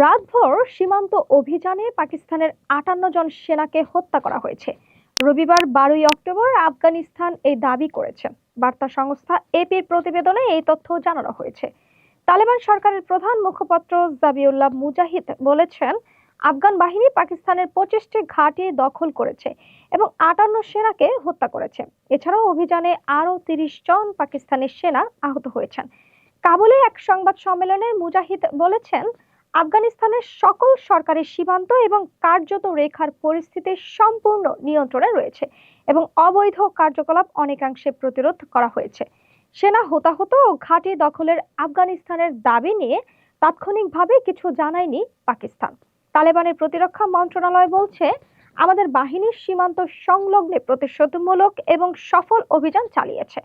রাতভর সীমান্ত অভিযানে পাকিস্তানের আটান্ন জন সেনাকে হত্যা করা হয়েছে। রবিবার বারোই অক্টোবর আফগানিস্তান এই দাবি করেছে। বার্তা সংস্থা এপির প্রতিবেদনে এই তথ্য জানানো হয়েছে। তালেবান সরকারের প্রধান মুখপাত্র জাবিউল্লাহ মুজাহিদ বলেছেন, আফগান বাহিনী পাকিস্তানের পঁচিশটি ঘাঁটি দখল করেছে এবং আটান্ন সেনাকে হত্যা করেছে। এছাড়াও অভিযানে আরও তিরিশ জন পাকিস্তানি সেনা আহত হয়েছেন। কাবুলে এক সংবাদ সম্মেলনে মুজাহিদ বলেছেন আফগানিস্তানের সকল সরকারি সীমান্ত এবং কার্যত রেখার পরিস্থিতি সম্পূর্ণ নিয়ন্ত্রণে রয়েছে এবং অবৈধ কার্যকলাপ অনেকাংশে প্রতিরোধ করা হয়েছে। সেনা হতাহত ও ঘাঁটি দখলের আফগানিস্তানের দাবি নিয়ে তাৎক্ষণিকভাবে কিছু জানায়নি পাকিস্তান। তালেবানের প্রতিরক্ষা মন্ত্রণালয় বলছে, আমাদের বাহিনীর সীমান্ত সংলগ্নে প্রতিশোধমূলক এবং সফল অভিযান চালিয়েছে।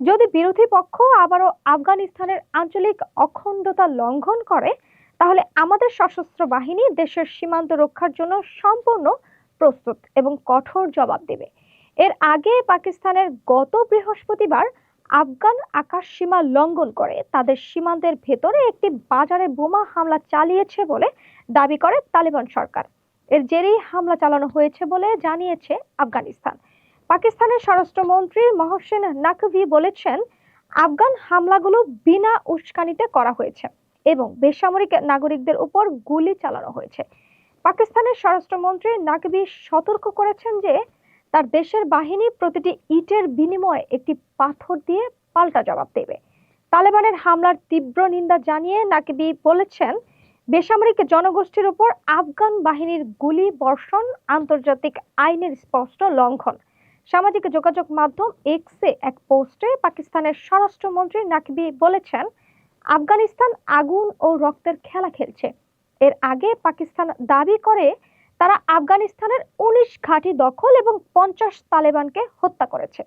যদি বিরোধী পক্ষ আবারও আফগানিস্তানের আঞ্চলিক অখণ্ডতা লঙ্ঘন করে তাহলে আমাদের সশস্ত্র বাহিনী দেশের সীমান্ত রক্ষার জন্য সম্পূর্ণ প্রস্তুত এবং কঠোর জবাব দেবে। এর আগে পাকিস্তানের গত বৃহস্পতিবার আফগান আকাশ সীমা লঙ্ঘন করে। তাদের সীমান্তের ভেতরে একটি বাজারে বোমা হামলা চালিয়েছে বলে দাবি করে তালেবান সরকার। এর জেরেই হামলা চালানো হয়েছে বলে জানিয়েছে আফগানিস্তান। পাকিস্তানের স্বরাষ্ট্রমন্ত্রী মহসেন নাকভি বলেছেন, আফগান হামলাগুলো বিনা উস্কানিতে করা হয়েছে। এবং বেসামরিক নাগরিকদের উপর গুলি চালানো হয়েছে। পাকিস্তানের স্বরাষ্ট্রমন্ত্রী নাকবি সতর্ক করেছেন যে, তার দেশের বাহিনী প্রতিটি ইটের বিনিময়ে একটি পাথর দিয়ে পাল্টা জবাব দেবে। তালেবানের হামলার তীব্র নিন্দা জানিয়ে নাকবি বলেছেন, বেসামরিক জনগোষ্ঠীর উপর আফগান বাহিনীর গুলি বর্ষণ আন্তর্জাতিক আইনের স্পষ্ট লঙ্ঘন। সামাজিক যোগাযোগ মাধ্যম এক্সে এক পোস্টে পাকিস্তানের স্বরাষ্ট্রমন্ত্রী নাকবি বলেছেন আফগানিস্তান আগুন ও রক্তের খেলা খেলছে। এর আগে পাকিস্তান দাবি করে, তারা আফগানিস্তানের উনিশ ঘাঁটি দখল এবং পঞ্চাশ তালেবানকে হত্যা করেছে।